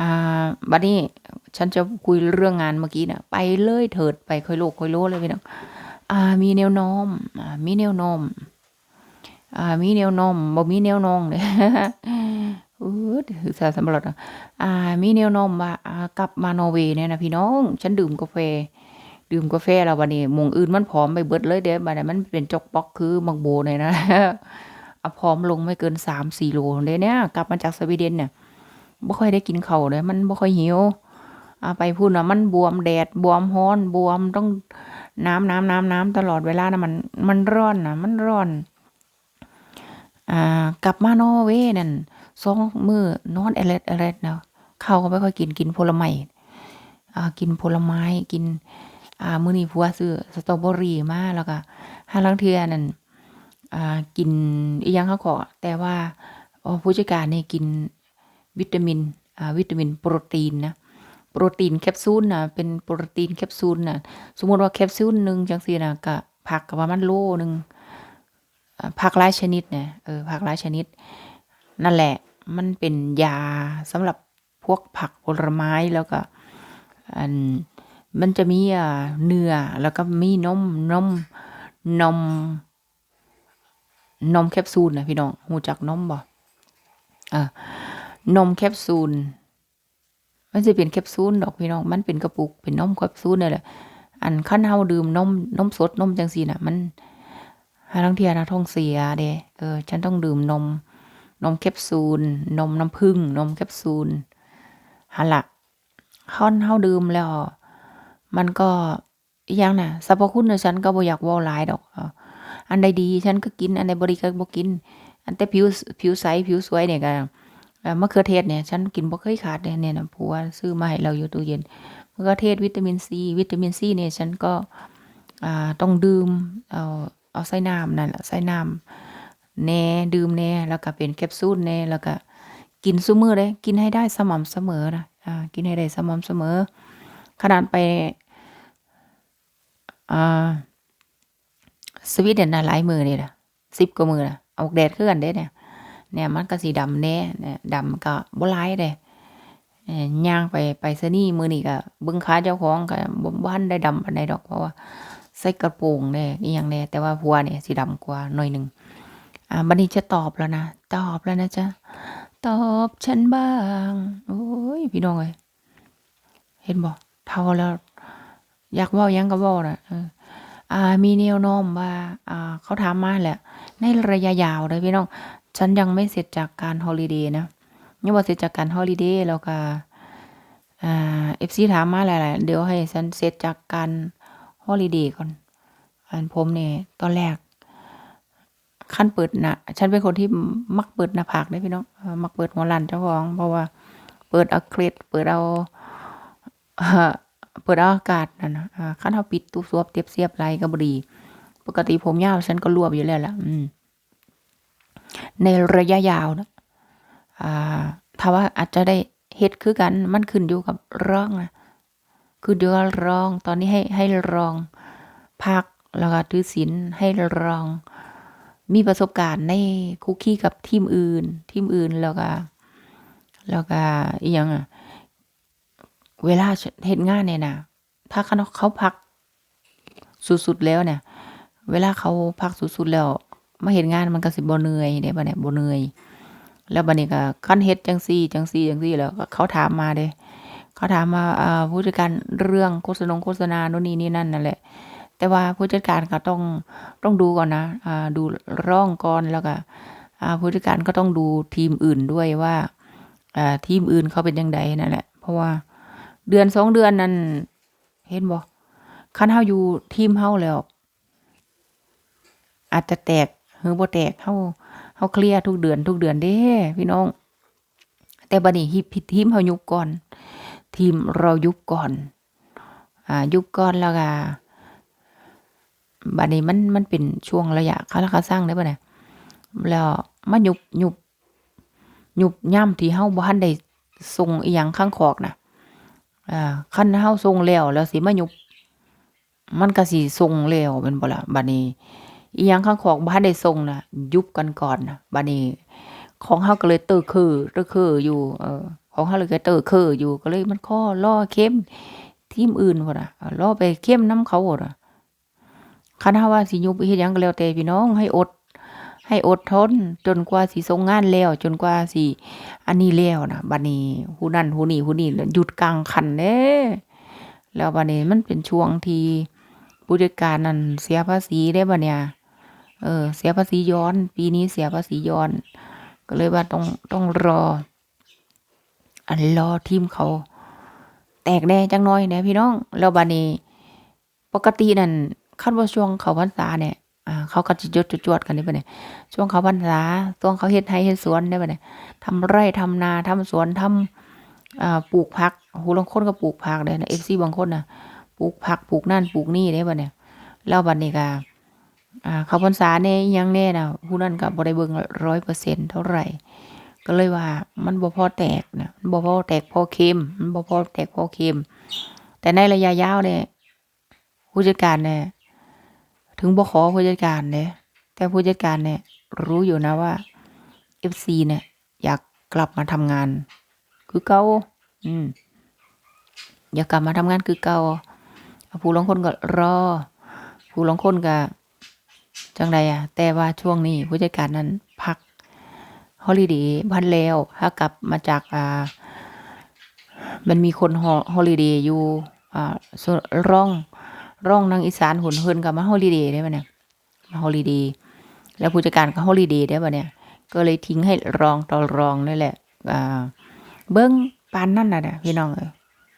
อ่าบัดนี้ฉันจะคุยเรื่องงานเมื่อกี้น่ะไปเลยเถิดไปค่อยโลกค่อยโลเลยพี่น้องอ่ามีแนวโน้มอ่ามีแนวโน้มอ่ามีแนวโน้มบ่มีแนวโน้มเลยเออศึกษาสำรวจอะอ่า มีแนวโน้มว่ากลับมานอร์เวย์เนี่ยนะพี่น้อง ฉันดื่มกาแฟ ดื่มกาแฟแล้วบัดนี้มงอื่นมันผอมไปเบิดเลยเด้บัดนี้มันเป็นจกปอกคือบักโบเนี่ยนะอะผอมลงไม่เกิน3-4โลเด้เนี่ย กลับมาจากสวีเดนเนี่ย บ่ค่อยได้กินข้าวเลยมันบ่ค่อยหิวอาไปพูดน่ะมันบวมแดดบวมร้อนบวมต้องน้ำน้ำน้ำน้ำตลอดเวลานะมันมันร้อนน่ะมันร้อนอ่ากลับมานอเวย์นั่นสองมือนอนแอเล็ดๆเลดนาะข้าวก็ไม่ค่อยกินกินผลไม้อ่ากินผลไม้กินอ่ามื้อนี้ผัวซื้อสตรอเบอรี่มาแล้วก็ห่าลางเทื่อนั่นอ่ากินอีหยังเขาก็แต่ว่าอ๋อผู้จัดการนี่กิน วิตามินอ่าวิตามินโปรตีนนะโปรตีนแคปซูลน่ะเป็นโปรตีนแคปซูลน่ะสมมติว่าแคปซูลหนึ่งจังซี่น่ะก็ผักก็ประมาณโลหนึ่งผักหลายชนิดเนี่ยเออผักหลายชนิด นั่นแหละมันเป็นยาสำหรับพวกผักผลไม้แล้วก็อันมันจะมีอ่าเนื้อแล้วก็มีนมนมนมนมแคปซูลนะพี่น้องรู้จักนมบ่เออ นมแคปซูล มันสิเป็นแคปซูลดอกพี่น้อง มันเป็นกระปุก เป็นนมแคปซูลนั่แหละ อันคันเราดื่มนมนมสดนมจังซี่น่ะ มันห่าลางเทียนะท้องเสียเดเออ ฉันต้องดื่มนม นมแคปซูล นมน้ำผึ้ง นมแคปซูลหั่นล่ะคันเราดื่มแล้ว มันก็อีหยังน่ะสรรพคุณน่ะฉันก็บ่อยากว้าหลายดอก อันใดดีฉันก็กิน อันใดบ่ดีก็บ่กิน อันแต่ผิวผิวใสผิวสวยเนี่ยก็ เอ่อมะเขือเทศเนี่ยฉันกินบ่เคยขาดเลยเนี่ยนะผัวซื้อมาให้เราอยู่ตู้เย็นมะเขือเทศวิตามินซีวิตามินซีเนี่ยฉันก็ต้องดื่มเอาเอาใส่น้ำนั่นแหละใส่น้ำแหน่ดื่มแหน่แล้วก็เป็นแคปซูลแหน่แล้วก็กินซุมือเด้กินให้ได้สม่ำเสมอนะอ่ากินให้ได้สม่ำเสมอ ขนาดไปอ่าสวีเดนน่ะหลายมือนี่ล่ะ10กว่ามือนะออกแดดคือกันเด้เนี่ย เนี่ยมันก็สิดำแน่เนี่ยดำก็บ่หลายเดะเอ่อย่างไปไปรษณีย์มื้อนี้ก็บิ่งขาเจ้าของก็บ่บ่ทันได้ดำปานใดดอกเพราะว่าใส่กระโปรงแหน่อิหยังแหน่แต่ว่าผัวเนี่ยสิดำกว่าหน่อยหนึ่งอ่าบัดนี้จะตอบแล้วนะตอบแล้วนะจ๊ะตอบฉันบ้าง โอ๊ยพี่น้องเอ้ยเห็นบ่เฒ่าแล้ว อยากว้ายังก็ว้านะอ่ามีแนวโน้มว่าอ่าเขาถามมาแหละ ในระยะยาวเด้อพี่น้อง ฉันยังไม่เสร็จจากการฮอลิเดย์นะยังบ่เสร็จจากการฮอลิเดย์แล้วก็อ่า FC ถามมาหลายๆเดี๋ยวให้ฉันเสร็จจากการฮอลิเดย์ก่อน อันผมเนี่ยตอนแรกคันเปิดน้าฉันเป็นคนที่มักเปิดหน้าผากเด้พี่น้องมักเปิดหัวรั้นเจ้าของ เพราะว่าเปิดเอาเคล็ดเปิดเอาเปิดเอาอากาศนั่นนะอ่าคันเราปิดตุบสวบเต็บเสียบไหล่ก็บดี ปกติผมยาวฉันก็รวบอยู่แล้วล่ะ อืม ในระยะยาวนะถ้าว่าอาจจะได้เฮ็ดคือกันมันขึ้นอยู่กับร้องนะขึ้นอยู่กับร้องตอนนี้ให้ให้ลองพักแล้วก็ถือศีลให้ลอง มีประสบการณ์ในคุกคีกับทีมอื่น ทีมอื่นแล้วก็แล้วก็อิหยังอะเวลาเฮ็ดงานเนี่ยนะถ้าคันเขาพักสุดๆแล้วเนี่ย เวลาเขาพักสุดๆแล้ว มาเฮ็ดงานมันก็สิบ่เหนื่อยเด้บัดนี้บ่เหนื่อยแล้วบัดนี้ก็คันเฮ็ดจังซี้จั่งซี้จั่งซี้แล้วก็เขาถามมาเด้เขาถามว่าอ่าผู้จัดการเรื่องโฆษณงโฆษณาโน่นนี่นี่นั่นนั่นแหละ แต่ว่าผู้จัดการก็ต้องต้องดูก่อนนะอ่าดูร้องก่อนแล้วก็อ่าผู้จัดการก็ต้องดูทีมอื่นด้วยว่าอ่าทีมอื่นเขาเป็นจั่งใดนั่นแหละ เพราะว่าเดือน2เดือนนั้นเห็นบ่คันเราอยู่ทีมเราแล้ว อาจจะแตก หรือบ่แตกเราเราเคลียร์ทุกเดือนทุกเดือนเด้พี่น้อง แต่บัดนี้ฮิปทีมเรายุบก่อน ทีมเรายุบก่อน อ่า ยุบก่อนแล้วก็บัดนี้มันมันเป็นช่วงระยะคาราคาซังเด้บัดนี้แล้วมายุบยุบยุบยามที่เราบ่ทันได้ส่งอิหยังข้างคอกน่ะอ่าคันเราส่งแล้วแล้วสิมายุบมันก็สิส่งแล้วแม่นบ่ล่ะบัดนี้ อิหยังข้างคอกบ่ทันได้ส่งนะยุบกันก่อนนะบัดนี้ ของเราก็เลยเต้อคือเต้อคืออยู่เออของเฮาเลยก็เตอเคออยู่ก็เลยมันข้อล่อเข้มทีมอื่นพุ่นน่ะล่อไปเข้มนํเขาพุ่นน่ะคันเฮาว่าสิยุบเฮ็ดหยังก็แล้วแต่พี่น้องให้อด ให้อดทน จนกว่าสิส่งงานแล้ว จนกว่าสิอันนี้แล้วนะบัดนี้ผู้นั้นผู้นี้ผู้นี้หยุดกลางคันเด้แล้วบัดนี้มันเป็นช่วงที่ผู้จัดการนั่นเสียภาษีได้บัดเนี่ย เออ เสียภาษีย้อน ปีนี้เสียภาษีย้อน ก็เลยว่าต้องต้องรอ อันรอทีมเขา แตกแน่จังน้อยแน่พี่น้องแล้วบัดนี้ปกตินั่นคันว่าช่วงเขาพรรษาเนี่ยอ่าเขาก็สิจดจวดกันนี่บัดนี้ช่วงเขาพรรษาช่วงเขาเฮ็ดไร่เฮ็ดสวนได้บัดนี้ทำไร่ทำนาทำสวนทำอ่าปลูกผักหบางคนก็ปลูกผักเด้นะ FC บางคนนะปลูกผักปลูกนั่นปลูกนี่เด้บัดเนี่ยแล้วบัดนี้ก็ อ่าเขาพรรษาแน่อิหยังแน่นะผู้นั้นก็บ่ได้เบิ่ง100%เท่าไหร่ ก็เลยว่า มันบ่พอแตกนะมันบ่พอแตกพอเค็มมันบ่พอแตกพอเค็ม แต่ในระยะยาวเนี่ยผู้จัดการเนี่ยถึงบ่ขอผู้จัดการเด้แต่ผู้จัดการเนี่ยรู้อยู่นะว่า FC เนี่ย อยากกลับมาทำงาน คือเก่าอืมอยากกลับมาทำงานคือเก่าผู้ลางคนก็รอ ผู้ลางคนก็ จังใดอะแต่ว่าช่วงนี้ผู้จัดการนั้นพักฮอลิเดย์พันแล้วถ้ากลับมาจากอ่ามันมีคนฮอลิเดย์อยู่อ่าร่องร่องทางอีสานหุ่นเพิ่นก็มาฮอลิเดย์ได้บัดเนี่ยมาฮอลิเดย์แล้วผู้จัดการก็ฮอลิเดย์ได้บัดเนี่ย ก็เลยทิ้งให้รองต่อรองนั่นแหละอ่าเบิ่งปานนั่นน่ะนะพี่น้องเอ้ย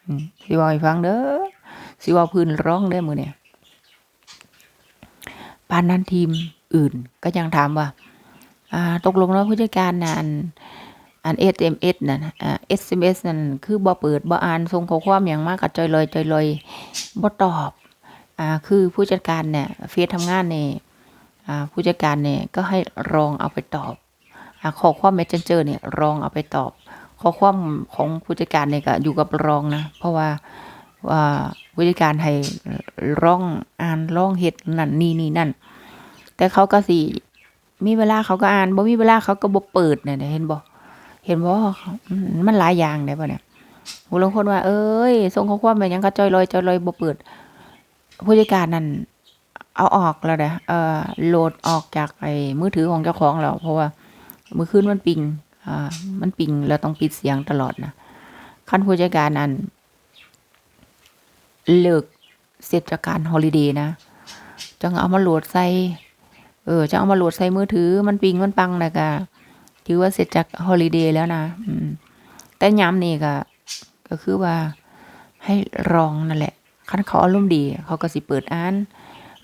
อืมสิเว้าให้ฟังเด้อสิเว้าพื้นร้องเด้มือเนี่ย ปานนั้นทีมอื่น ก็ยังถามว่าตกลงแล้วผู้จัดการน่ะอันอัน SMS นั่นน่ะอ่า SMS นั่นคือบ่เปิดบ่อ่านส่งข้อความหยังมาก็จอยลอยจอยลอยบ่ตอบอ่าคือผู้จัดการเนี่ยเฟซทำงานเนี่อ่าผู้จัดการเนี่ยก็ให้รองเอาไปตอบอ่าข้อความ Messenger เนี่ยรองเอาไปตอบข้อความของผู้จัดการเนี่ยก็อยู่กับรองนะ เพราะว่า ว่าผู้จัดการให้ร้องอ่านร้องเฮ็ดนั่นนี่นี่นั่น แต่เขาก็สิมีเวลาเขาก็อ่านบ่มีเวลาเขาก็บ่เปิดเนี่ยเห็นบ่เห็นบ่อืมมันหลายอย่างได้บ่เนี่ยผู้ลงคนว่า เอ้ยส่งเข้อความไปหยังก็จอยลอยจอยลอยบ่เปิดผู้จัดการนั่นเอาออกแล้วเด้เออโหลดออกจากไอ้มือถือของเจ้าของแล้วเพราะว่ามื้อคืนมันปิงอ่ามันปิงแล้วต้องปิดเสียงตลอดนะคันผู้จัดการนั้น เลิกเสร็จจากการฮอลิเดย์นะจังเอามาโหลดใส่ เออจังเอามาโหลดใส่มือถือ มันปิงมันปังแล้วก็ถือว่าเสร็จจากฮอลิเดย์แล้วนะอืมแต่ยามนี้ก็ก็คือว่าให้รองนั่นแหละคันเขาอารมณ์ดี เขาก็สิเปิดอ่าน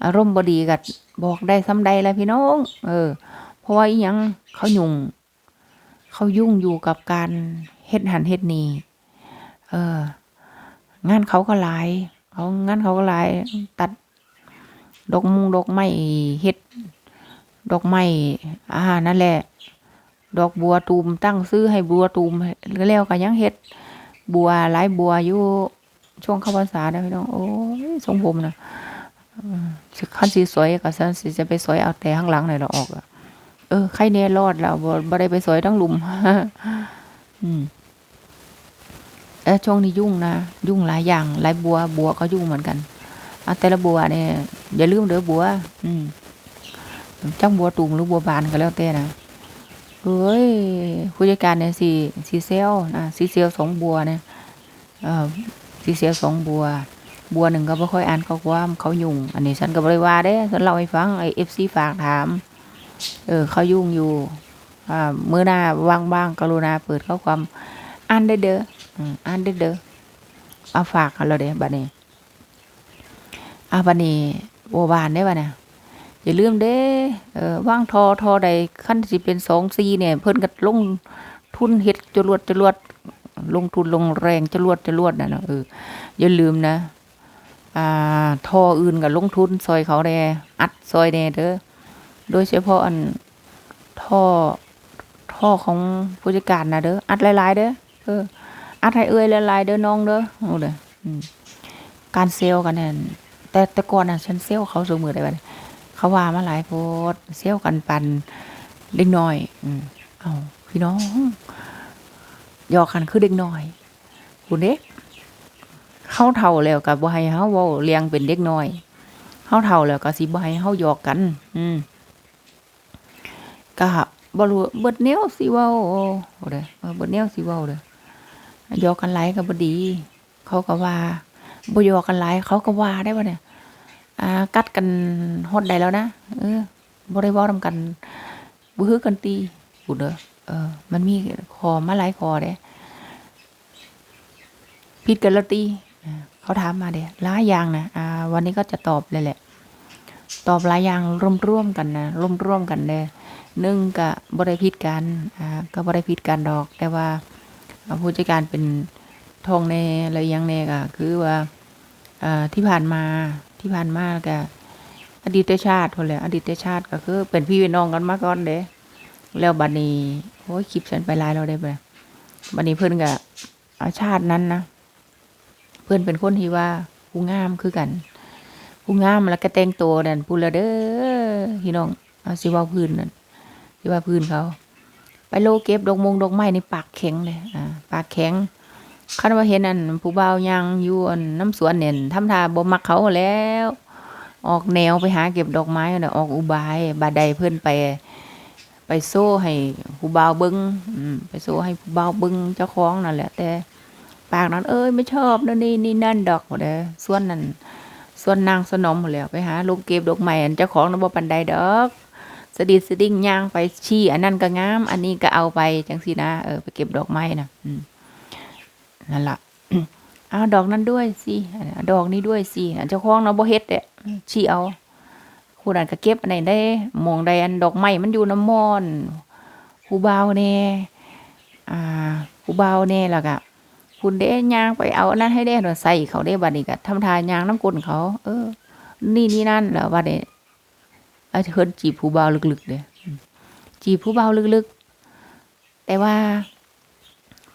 อารมณ์บดีก็บอกได้ซ้ำใดแหละพี่น้อง เออ เพราะว่าอีหยังเขายุ่ง เขายุ่งอยู่กับการเฮ็ดหันเฮ็ดนีเออ งานเขาก็หลาย เขางานเขาก็หลาย ตัด ดอกมุงดอกไม้เฮ็ด ดอกไม้อ่านั่นแหละ ดอกบัวตูมตั้งชื่อให้บัวตูมแล้วก็ยังเฮ็ด บัวหลายบัวอยู่ช่วงเข้าพรรษาเด้พี่น้องโอ้ยทรงผมนะอืมสิคันสิสวยก็ซั่นสิจะไปสวยเอาแต่ข้างหลังนี่ล่ะออกอะเออใครแน่รอดแล้วบ่ได้ไปสอยทั้งหลุมอืม เออช่วงนี้ยุ่งนะ ยุ่งหลายอย่าง หลายบัว บัวก็ยุ่งเหมือนกันอะแต่ละบัวเนี่ยอย่าลืมเด้อบัว อืมจังบัวตูมหรือบัวบานก็แล้วแต่นะเอ้ยผู้จัดการเนี่ยสิสิเซลนะสิเซลสองบัวเนี่ยเออสิเซลสองบัว บัวหนึ่งก็บ่ค่อยอ่านข้อความเขายุ่ง อันนี้ฉันก็บ่ได้วาเด้ฉันเล่าให้ฟังไอ้ FC ฝากถาม เออเขายุ่งอยู่อ่ามื้อหน้าว่างบ้างกรุณาเปิดข้อความอ่านได้เด้อ อืมอ่านได้เด้อเอาฝากกันแล้วเด้บัดนี้อาบัดนี้บัวบานได้บ่เนี่ยอย่าลืมเด้เออว่างทอทอใดขั้นสิเป็น2 4เนี่ย เพิ่นก็ลงทุนเฮ็ดจรวดจรวดลงทุนลงแรงจรวดจรวดน่ะเนาะเอออย่าลืมนะ อ่าทออื่นก็ลงทุนซอยเขาแน่อัดซอยแน่เด้อโดยเฉพาะอันท่อท่อของผู้จัดการนะเด้ออัดหลายๆเด้อเออ อัดให้เอ้ยหลายเด้อน้องเด้อโอ้เด้อการเซลล์กันเนี่ยแต่แต่ก่อนน่ะฉันเซลล์เขาสมือได้บัดเขาว่ามาหลายโพดเซลล์กันปันเล็กน้อย อืมเอาพี่น้องยอกกันคือเด็กน้อยผู้เด็กเขาเฒ่าแล้วก็บ่ให้เฮาเว้าเลี้ยงเป็นเด็กน้อยเฮาเฒ่าแล้วก็สิบ่ให้เฮาหยอกกัน อืมก็บ่รู้เบิดแนวสิเว้าบ่ได้เอเบิดแนวสิเว้าเด้อ ยอกันไหลก็บ่ดี เขาก็ว่าบยอกันไหลเขาก็ว่าได้บ่เนี่ยอ่ากัดกันฮอดได้แล้วนะเออบ่ได้เว้านำกันบ่ฮือกันตีพู้นเด้อเออ มันมีข้อมาหลายข้อเด้ผิดกันแล้วตีเขาถามมาเด้หลายอย่างนะอ่า วันนี้ก็จะตอบเลยแหละ ตอบหลายอย่างร่วมๆกันนะร่วมๆกันเด้นึ่งก็บ่ได้ผิดกันอ่าก็บ่ได้ผิดกันดอก แต่ว่า ผู้จัดการเป็นทองแน่อะไรยังแน่ก็คือว่าอ่าที่ผ่านมาที่ผ่านมาก็อดีตชาติพุ่นแหละอดีตชาติก็คือ เป็นพี่เป็นน้องกันมาก่อนเด้แล้วบัดนี้โอ้ยคลิปฉันไปหลายแล้วได้บ่บัดนี้เพิ่อนก็อาชาตินั้นนะเพิ่อนเป็นคนที่ว่าผู้งามคือกันผู้งามแล้วก็แต่งตัวนั่นพูดละเด้อพี่น้องเอาสิว่าพื้นนั่นสิว่าพื้นเขา ไปโลเก็บดอกมงดอกไม้ในปากแข็งเลยอ่าปากแข็งคันว่าเห็นอันผู้บ่าวยังอยู่อันน้ำสวนเนี่ยทำท่าบ่มักเขาแล้ว ออกแนวไปหาเก็บดอกไม้น่ะออกอุบายบาดใดเพิ่อนไป ไปโซ่ให้ผู้บ่าวเบิ่งไปโซ่ให้ผู้บ่าวเบิ่งเจ้าของนั่นแหละ แต่ ปากนั้น เอ้ยไม่ชอบนั่นนี่นี่นั่นดอกหมดเลยส่วนนั้นส่วนนางสนมหมดแล้วไปหาลูกเก็บดอกไม้อันเจ้าของน่ะบ่ปันใดดอก สดิดสดิ้งย่างไปชี้อันนั้นก็งาม อันนี้ก็เอาไปจังซี่นะเออไปเก็บดอกไม้นะนั่นละเอาดอกนั้นด้วยสิดอกนี้ด้วยสิเจ้าของเนาะบ่เฮ็ดเด้ชี้เอาผู้นั้นก็เก็บอันไหนได้หมองใดอันดอกไม้มันอยู่น้ำมอนผู้บ่าวแน่อ่าผู้บ่าวแน่แล้วก็คุณเด้ย่างไปเอาอันนั้นให้ได้เราใส่เขาได้บัดนี้ก็ทำทานย่างน้ำกลนเขา เออ นี่นี่นั่นแล้วบัดนี้ ไอ้เพิ่นจีบผู้เบาลึกๆเลยจีบผู้เบาลึกๆ แต่ว่า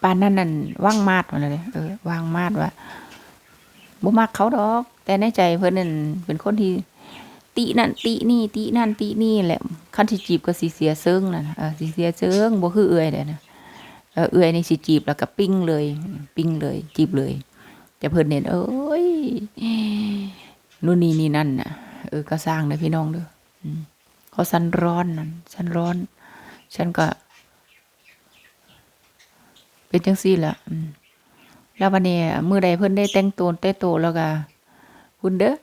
ปานนั้นนั่นว่างมาดมาเลยเออว่างมาดว่าบ่มักเขาดอก แต่ในใจเพิ่อนนั่นเป็นคนที่ ตินั่นตินี่ ตินั่นตินี่แหละคันสิจีบก็สิเสียเซิงนั่นน่ะเออสิเสียเซิงบ่คือเอื้อยเด้นะเออเอื้อยในสิจีบแล้วก็ปิ้งเลย ปิ้งเลย จีบเลย แต่เพิ่อนเน้นเอ้ยนู่นนี่นี่นั่นน่ะเออก็สร้างนะพี่น้องเด้อ เขาสันร้อนนั่นสันร้อน ฉันก็ เป็นจังซี่ละแล้ววันนี้มือใดเพิ่นได้แต่งตัวแต่งตัวแล้วก็คุณเด้อ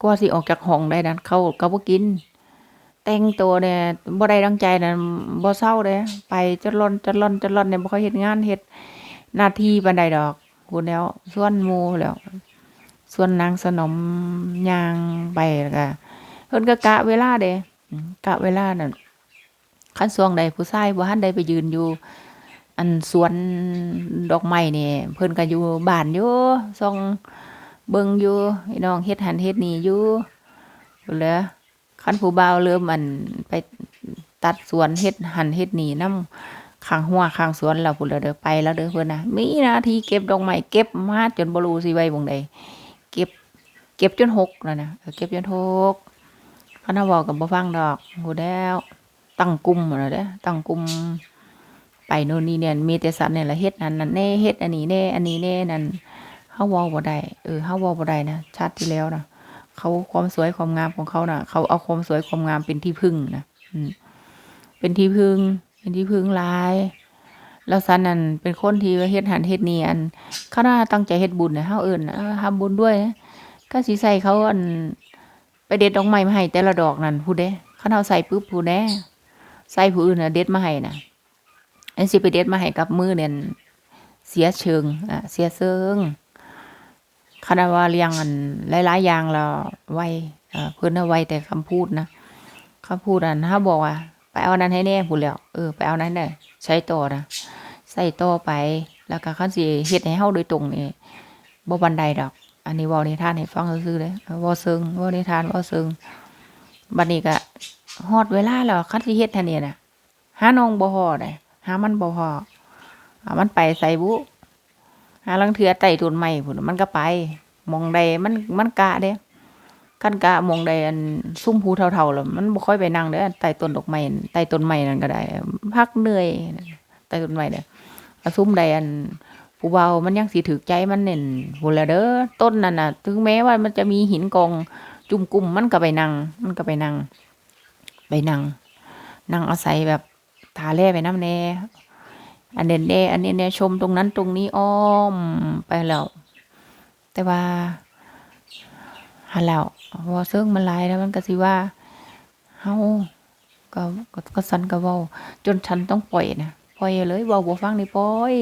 กว่าสิออกจากห้องได้นั้นเขาก็บ่กิน แต่งตัวเนี่ยบ่ได้ดังใจน่ะบ่เศร้าเด้ไปจนล่อนจนล่อนจนล่อนเนี่ยบ่ค่อยเฮ็ดงานเฮ็ดหน้าที่ปานใดดอกพูดแล้ว ส่วนหมู่แล้ว ส่วนนางสนมยางไปแล้วก็ พิ่นก็กะเวลาเด้อืมกะเวลานั่นคันช่วงใดผู้ชายบ่ทันได้ไปยืนอยู่ อันสวนดอกไม้นี่เพิ่นก็อยู่บ้านอยู่ส่องเบิ่งอยู่พี่น้องเฮ็ดหันเฮ็ดนี่อยู่พู้นแหล้วคันผู้บ่าวเริ่มอันไปตัดสวนเฮ็ดหันเฮ็ดนี่นำข้างหัวข้างสวนแล้วพุ่นแล้วเด้อไปแล้วเด้อเพิ่นน่ะมีหน้าที่เก็บดอกไม้เก็บมาจนบ่รู้สิไว้หม่องใดเก็บ เก็บจนหกนั่นน่ะเออเก็บจนหก คันาเว้าก็บ่ฟังดอกพู้นแล้วตั้งกลุ่มนั่นเด้ตั้งกลุ่มไปโน่นนี่เนี่ยมีแต่สัตว์เนี่ยละเฮ็ดนั่นนั่นแน่เฮ็ดอันนี้แน่อันนี้แน่นั่นเฮาว้าบ่ได้เออเฮาว้าบ่ได้นะชาติที่แล้วนะเขาความสวยความงามของเขาน่ะ เขาเอาความสวยความงามเป็นที่พึ่งนะอืมเป็นที่พึ่ง เป็นที่พึ่งหลายแล้วซันนั่นเป็นคนที่ว่าเฮ็ดหันเฮ็ดนี่อันเขาน่าตั้งใจเฮ็ดบุญนะเฮาเอิ้นเออทำบุญด้วยนะก็สิใส่เขาอัน ไปเด็ดดอกไม้มาให้แต่ละดอกนั่นผู้ใดคันเฮาใส่ปุ๊บผู้ใดใส่ผู้อื่นนะเด็ดมาให้นะอันสิไปเด็ดมาให้กับมือเนี่ยเสียเชิงอะเสียเซิงคณะว่าเรียงอันหลายๆอย่างแล้วไวเอ่อเพิ่นน่ะไวแต่คำพูดนะคำพูดอันถ้าบอกว่าไปเอานั้นให้แน่พูดแล้วเออไปเอานั้นได้ใช้ต่อนะใส่ต่อไป แล้วก็คันสิเฮ็ดให้เฮาโดยตรงนี่บ่บันไดดอก อันนี้ว้านิทานให้ฟังซื่อเด้อเว้าซึ้งว้านิทานว้าซึ้งบัดนี้ก็ฮอดเวลาแล้วคันสิเฮ็ดทันนี่น่ะหาน้องบ่ฮอดได้หามันบ่ฮอดหามันไปใส่บุหาลังเทือไต่ต้นไม้พุ่นมันก็ไป มองใดมันมันกะเด้คันกะมองใดอันซุ่มภูเท่าๆแล้วมันบ่ค่อยไปนั่งเด้อใต้ต้นดอกไม้ใต้ต้นไม้นั่นก็ได้ พักเหนื่อยใต้ต้นไม้เด้อซุ่มใดอัน ผู้เบามันยังสิถือใจมันเน่นหุ่นละเด้อต้นนั่นน่ะ ถึงแม้ว่ามันจะมีหินกองจุ่มกลุ่มมันก็ไปนั่งมันก็ไปนั่งไปนั่งนั่งอาศัยแบบทาแล่ไปน้ำแน่อันเด่นแน่อันนี้แน่ชมตรงนั้นตรงนี้อ้อมไปแล้วแต่ว่าหันแล้วอเซิงมันลายแล้วมันก็สิว่าเฮาก็ก็สันก็ว้าจนฉันต้องปล่อยนะ อยเลยเว้าบ่ฟังนี่ปอย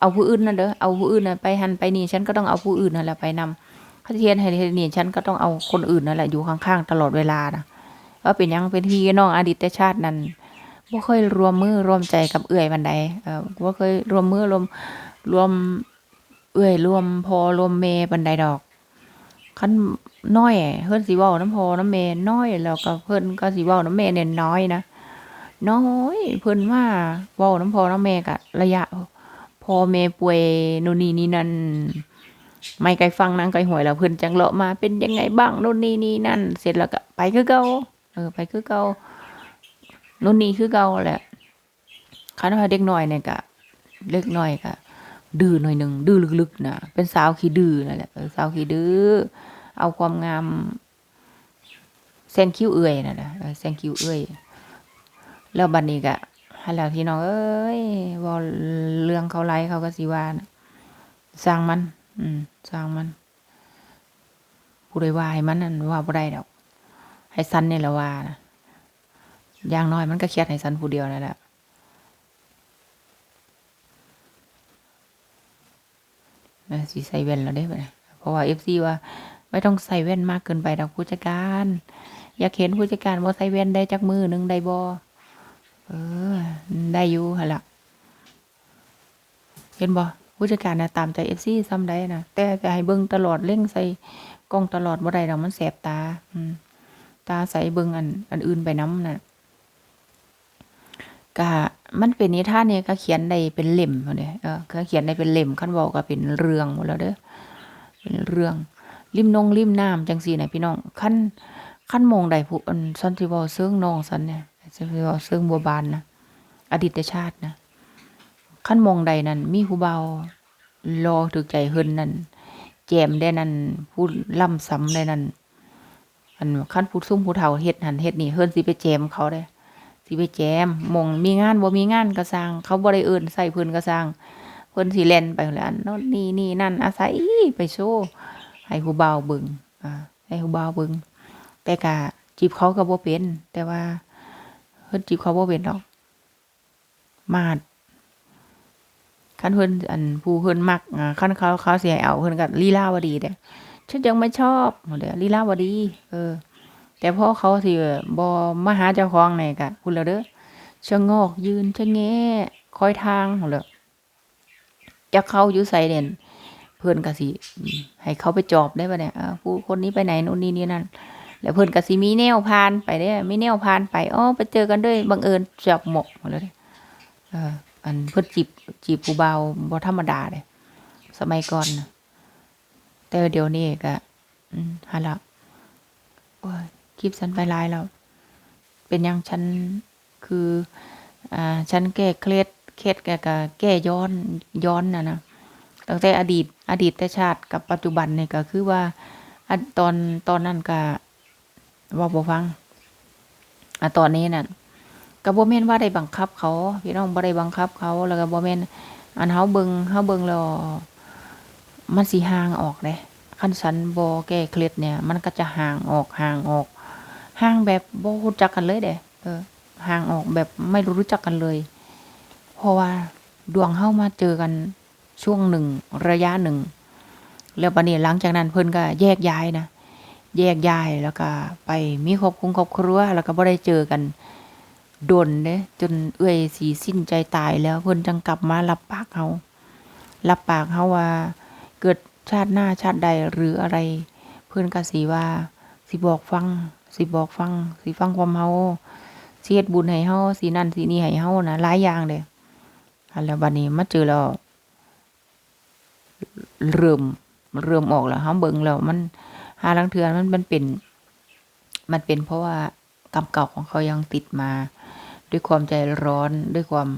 เอาผู้อื่นน่ะเด้อเอาผู้อื่นน่ะไปหันไปนี่ฉันก็ต้องเอาผู้อื่นนั่นแหละไปนำเขาเทียนให้เฮ็ดนี่ฉันก็ต้องเอาคนอื่นนั่นแหละอยู่ข้างๆตลอดเวลานะว่าเป็นยังเป็นพี่น้องอดีตชาตินั้นบ่เคยรวมมือรวมใจกับเอื้อยบันใดเออบ่เคยรวมมือรวมรวมเอื้อยรวมพอรวมเมบันใดดอกคันน้อยเพิ่นสิเว้าน้ำพอน้ำเมน้อยแล้วก็เพิ่นก็สิเว้าน้ำเมเนี่ยน้อยนะ น้อยเพิ่นว่าเว้าน้ำพอน้ำเมก็ระยะ พอแม่ป่วยนู่นนี่นี่นั่นไม่ไกลฟังนางไกลหวยแล้วเพิ่นจังเลาะมาเป็นยังไงบ้างนู่นนี่นี่นั่น เสร็จแล้วก็ไปคือเก่าเออ ไปคือเก่านู่นนี่คือเก่าแหละคันว่าเด็กน้อยเนี่ยก็เล็กน้อยก็ดื้อหน่อยหนึ่งดื้อลึกๆนะเป็นสาวขี้ดื้อนั่นแหละสาวขี้ดื้อเอาความงามแซงคิ้วเอื่อยนั่นแหละเออแซงคิ้วเอื่อย แล้วบัดนี้ก็ฮัลโหลพี่น้องเอ้ยเว่าเรื่องเขาไล่เขาก็สิว่านะสร้างมัน อืมสร้างมันผู้ใดว่าให้มันนั่นว่าบ่ได้ดอก ให้สันนี่ละว่านะอย่างน้อยมันก็เครียดให้สันผู้เดียวนั่นแหละเออสิใส่แว่นแล้วเด้บัดนี้เพราะว่า FC ว่า ไม่ต้องใส่แว่นมากเกินไปดอกผู้จัดการ อยากเห็นผู้จัดการบ่าใส่แว่นได้จักมือหนึงได้บ่ เออ ได้อยู่หั่นล่ะเห็นบ่ผู้จัดการนะตามใจ FC ซ้ำใดน่ะแต่จะให้เบิ่งตลอดเร่งใส่กล้องตลอดบ่ได้ดอกมันแสบตา อืม ตาใส่เบิ่งอัน อันอื่นไปน้ำน่ะก็มันเป็นนิทานเนี่ยก็เขียนได้เป็นเล่มพุ่นเด้เออก็เขียนได้เป็นเล่มคันเว้าก็เป็นเรื่องหมดแล้วเด้อเป็นเรื่องริมนงริมน้ำจังซี่น่ะพี่น้องคันคันมองใดผู้อันซันสิเว้าเซิงนองซันเนี่ย ซิงบัวบานนะอดีตชาตินะขั้นมองใดนั้นมีผู้เบารอถึกใจเฮินนั่นแจมได้นั่นผู้ล่ำซ้ำได้นั่นอันขั้นผู้ซุ่มผู้เฒ่าเฮ็ดหันเฮ็ดนี่เฮินสิไปแจมเขาได้สิไปแจมมองมีงานบ่มีงานก็สร้างเขาบ่ได้เอิ้นใส่เพิ่นก็สร้างเพิ่นสิแล่นไปแล้วอันโน่นนี่นี่นั่นอาศัยไปโชว์ให้ผู้เบาเบิ่งอ่าให้ผู้เบาเบิ่งแต่ก็จีบเขาก็บ่เป็น แต่ว่า เพิ่นจีบเขาบ่เป็นดอก มาดคันเพิ่นอันผู้เพิ่นมักอ่าคันเขาเขาเสิให้เอาเพิ่นก็ลีลาวดีเด้ฉันยังไม่ชอบเด้อลีลาวดี เออ แต่พอเขาสิบ่มาหาเจ้าของนี่ก็พูดแล้วเด้อชะงอกยืนชะแงคอยทางหั่นแล้วจะเข้าอยู่ไสเด่นเพิ่นก็สิให้เขาไปจอบได้บ่เนี่ยผู้คนนี้ไปไหนนู่นนี่นี่นั่น แล้วเพิ่นก็สิมีแนวผ่านไปเด้มีแนวผ่านไปอ๋อไปเจอกันด้วยบังเอิญจับหมกมดเลยเอออันเพิ่นจีบจีบผู้เบาบ่ธรรมดาเด้สมัยก่อนนะแต่เดี๋ยวนี้ก็อืมหั่นล่ะโอ้ยคลิปฉันไปหลายแล้ว เป็นยังฉันคืออ่าฉันแก้เคล็ดเคล็ดแกก็แก้ย้อนย้อนนะนะตั้งแต่อดีต อดีตแต่ชาติกับปัจจุบันเนี่ยก็คือว่าอตอนตอนนั้นก็ เว่าบ่ฟังอะตอนนี้น่ะก็บ่แม่นว่าได้บังคับ เขาพี่น้องบ่ได้บังคับ เขา แล้วก็บ่แม่นอันเฮาเบิงเฮาเบิงแล้วมันสิห่างออกเด้คันฉันบ่แก้เคล็ดเนี่ย มันก็จะห่างออกห่างออกห่างแบบบ่รู้จักกันเลยเด้เออห่างออกแบบไม่รู้จักกันเลย เพราะว่าดวงเฮามาเจอกันช่วงหนึ่งระยะหนึ่ง แล้วบัดนี้หลังจากนั้นเพิ่นก็แยกย้ายนะ แยกย้ายแล้วก็ไปมีครอบครัวครอบครัวแล้วก็บ่ได้เจอกันโดนเด้จนเอื้อยสิสิ้นใจตายแล้วเพิ่นจังกลับมารับปากเฮารับปากเฮาว่า เกิดชาติหน้าชาติใดหรืออะไร เพิ่นก็สิว่าสิบอกฟังสิบอกฟังสิฟังความเฮาสิเฮ็ดบุญให้เฮาสินั่นสินี่ให้เฮานะหลายอย่างเด้อันแล้วบัดนี้มาเจอแล้วเริ่มเริ่มออกแล้วเฮาเบิ่งแล้วมัน หาลังเทือนมันมันเป็น มันเป็นเพราะว่ากรรมเก่าของเขายังติดมา ด้วยความใจร้อนด้วยความ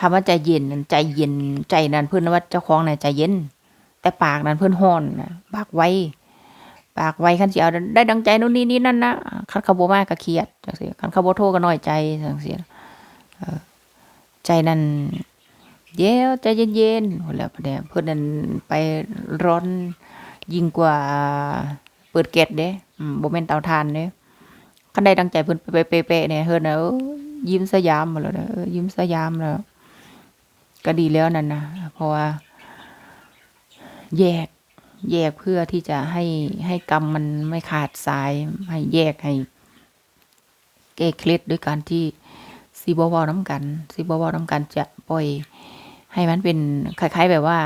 ถามว่าใจเย็นใจเย็นใจนั้นเพิ่อนว่าเจ้าของน่ะใจเย็น แต่ปากนั้นเพิ่อนฮ้อนนะปากไวปากไวคันเสิเอาได้ดังใจนู่นนี่นี่นั่นนะคันขาบ่มากก็เครียดจังซี่คันขาบ่โทก็น้อยใจจังซี่เออใจนั้นเยวใจเย็นๆพุ่นแล้วเนี่ยเพิ่อนนั่นไปร้อนยิ่งกว่า ปิดแก๊สเด้อืมบ่แม่นเตาถ่านเด้คันได้ดังใจเพิ่นไปเป๊ะๆเนี่ยเพิ่นน่ะเอ้ยยิ้มสยามมดแล้วเด้อเออยิ้มสยามแล้ว ก็ดีแล้วนั่นนะเพราะว่า แยก แยกเพื่อที่จะให้ให้กรรมมันไม่ขาดสาย ให้แยกให้แก้เคล็ดด้วยการที่ซีบเวาน้ำกันซีบเวาน้ำกันจะปล่อย ให้มันเป็นคล้ายๆแบบว่า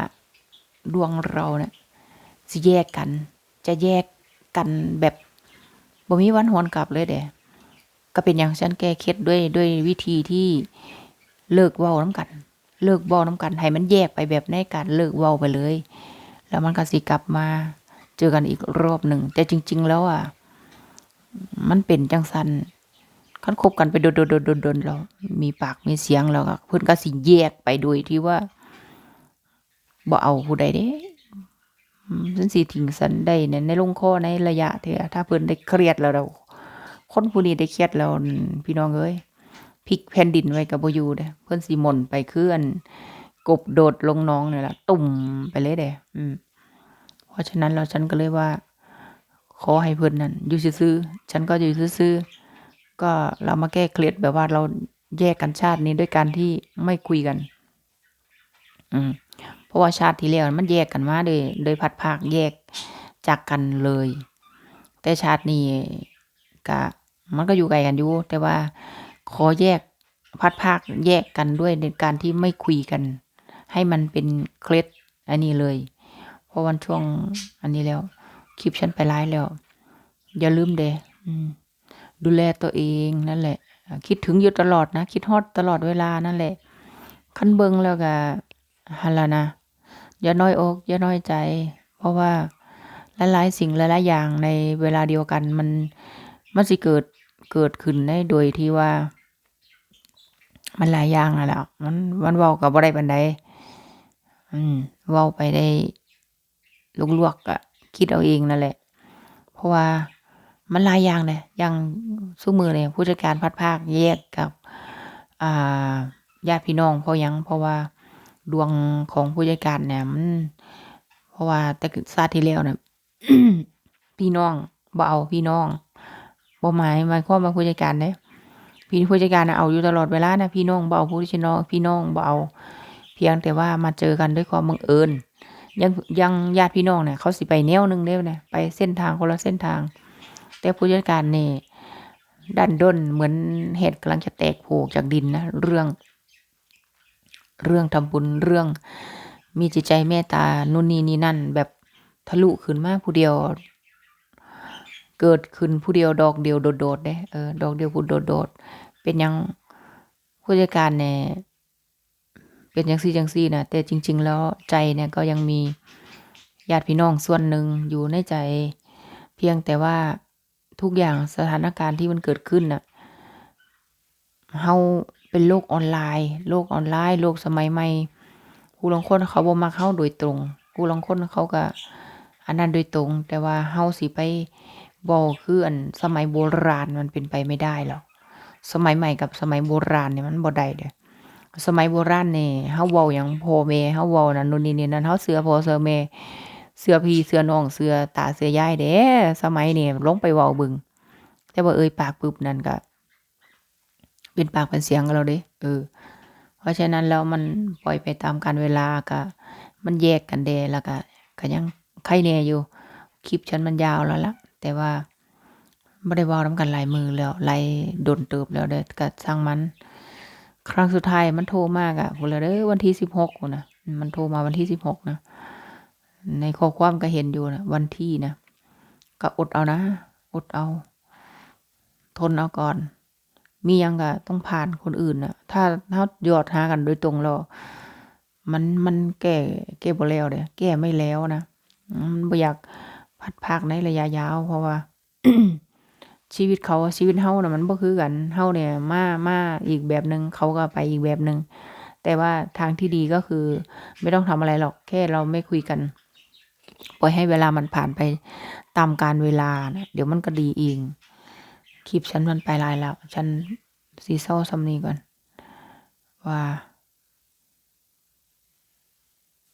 ดวงเราเนี่ยสิแยกกัน จะแยก กันแบบบ่มีวันหวนกลับเลยเด้ก็เป็นอย่างฉันแก้เคล็ดด้วยด้วยวิธีที่เลิกเว้าน้ำกัน เลิกเว้าน้ำกันให้มันแยกไปแบบในการเลิกเว้าไปเลย แล้วมันก็สิกลับมาเจอกันอีกรอบหนึ่งแต่จริง ๆ แล้วอะมันเป็นจังสันคันคบกันไปโดนๆๆๆๆแล้วมีปากมีเสียงแล้วก็เพิ่อนก็สิแยกไปโดยที่ว่าบ่เอาผู้ใดเด้อ ฉันสิทิ้งฉันได้ในในลงคอในระยะเถอะถ้าเพิ่นได้เครียดแล้วเราคนผู้นี้ได้เครียดแล้วพี่น้องเอ้ยพลิกแผ่นดินไว้ก็บ่อยู่เด้เพิ่นสิหม่นไปเคืออันกบโดดลงน้องเนี่ยล่ะตุ่มไปเลยเด้อืม เพราะฉะนั้นแล้วฉันก็เลยว่า ขอให้เพิ่นนั่นอยู่ซื่อๆฉันก็อยู่ซื่อๆก็เรามาแก้เคล็ดแบบว่าเราแยกกันชาตินี้ด้วยการที่ไม่คุยกัน อืม เพราะว่าชาติที่แล้วมันแยกกันมาโดยโดยพัดภาคแยกจากกันเลย แต่ชาตินี้ก็มันก็อยู่ไกลกันอยู่แต่ว่าขอแยกพัดภาคแยกกันด้วยในการที่ไม่คุยกัน ให้มันเป็นเคล็ดอันนี้เลย เพราะวันช่วงอันนี้แล้ว คลิปฉันไปไลฟ์แล้ว อย่าลืมเดดูแลตัวเองนั่นแหละ คิดถึงอยู่ตลอดนะ คิดฮอดตลอดเวลานั่นแหละคันเบิงแล้วก็หั่นล่ะนะ อย่าน้อยอก อย่าน้อยใจ เพราะว่าหลายๆสิ่งหลายๆอย่างในเวลาเดียวกันมันมันสิเกิดเกิดขึ้นได้โดยที่ว่า มันหลายอย่างนั่นแหละมันมันเว้าก็บ่ได้ปานใดอืมเว้าไปได้ลวกๆก็คิดเอาเองนั่นแหละ เพราะว่ามันหลายอย่างเดะอย่างซุมื้อนี้ผู้จัดการพัดภาคแยกกับ อ่าญาติพี่น้องเพราะยังเพราะว่า ดวงของผู้จัดการเนี่ยมันเพราะว่าแต่ชาติที่แล้วน่ะพี่น้องบ่เอาพี่น้องบ่หมายหมายความว่าผู้จัดการเด้พี่ผู้จัดการเอาอยู่ตลอดเวลานะพี่น้องบ่เอาผู้ที่น้องพี่น้องบ่เอา เพียงแต่ว่ามาเจอกันด้วยความบังเอิญยังยังญาติพี่น้องเนี่ยเขาสิไปแนวหนึ่งเด้นะไปเส้นทางคนละเส้นทาง แต่ผู้จัดการเนี่ยดันด้นเหมือนเห็ดกำลังจะแตกโผกจากดินนะเรื่อง เรื่องทำบุญเรื่อง มีจิตใจเมตตานู่นนี่นี่นั่น แบบทะลุขึ้นมาผู้เดียว เกิดขึ้นผู้เดียวดอกเดียวโดดๆเด้เออดอกเดียวผู้โดดๆเป็นยังผู้จัดการเนี่ยเป็นจังซี่จังซี่นะแต่จริง ๆ แล้วใจเนี่ยก็ยังมีญาติพี่น้องส่วนหนึ่งอยู่ในใจ เพียงแต่ว่าทุกอย่างสถานการณ์ที่มันเกิดขึ้นน่ะเฮา เป็นโลกออนไลน์ โลกออนไลน์ โลกสมัยใหม่ผู้ลางคนเขาบ่มักเฮาโดยตรงผู้ลางคนเขาก็อันนั้นโดยตรง แต่ว่าเฮาสิไปเว้าคืออันสมัยโบราณมันเป็นไปไม่ได้หรอกสมัยใหม่กับสมัยโบราณเนี่ยมันบ่ได้เด้อสมัยโบราณเนี่ยเฮาเว้าหยังพ่อแม่เฮาเว้านั่นนู่นนี่นี่นั่นเฮาเชื่อพ่อเชื่อแม่เชื่อพี่เชื่อน้องเชื่อตาเชื่อยายเด้ สมัยนี้ลงไปเว้าเบิงแต่ว่าเอ่ยปากปึ๊บนั่นก็ เป็นปากเป็นเสียงกับเราเด้เออ เพราะฉะนั้นแล้วมันปล่อยไปตามกาลเวลาก็มันแยกกันแดแล้วก็ก็ยังใครแน่อยู่ คลิปฉันมันยาวแล้วล่ะแต่ว่าบ่ได้ว้านำกันหลายมือแล้วหลายโดนเติบแล้วเด้อก็ช่างมัน ครั้งสุดท้ายมันโทรมากอะพู้นแหล้วเด้อวันที่16พู้นะมันโทรมาวันที่16นะในข้อความก็เห็นอยู่นะวันที่นะก็อดเอานะ อดเอา ทนเอาก่อน มียังกะต้องผ่านคนอื่นอะถ้าถ้าหยอดหากันโดยตรงเรามันมันแก่แก้บ่แล้วเด้แก้ไม่แล้วนะมันบ่อยากพัดภาคในระยะยาว เพราะว่า ชีวิตเขาชีวิตเฮาน่ะมันบ่คือกันเฮาเนี่ยมามาอีกแบบหนึ่งเขาก็ไปอีกแบบหนึ่งแต่ว่าทางที่ดีก็คือ ไม่ต้องทำอะไรหรอกแค่เราไม่คุยกันปล่อยให้เวลามันผ่านไปตามการเวลานะเดี๋ยวมันก็ดีเอง คลิปฉันมันไปลายแล้ว ฉันซีเศร้าซัมนีก่อน ว่า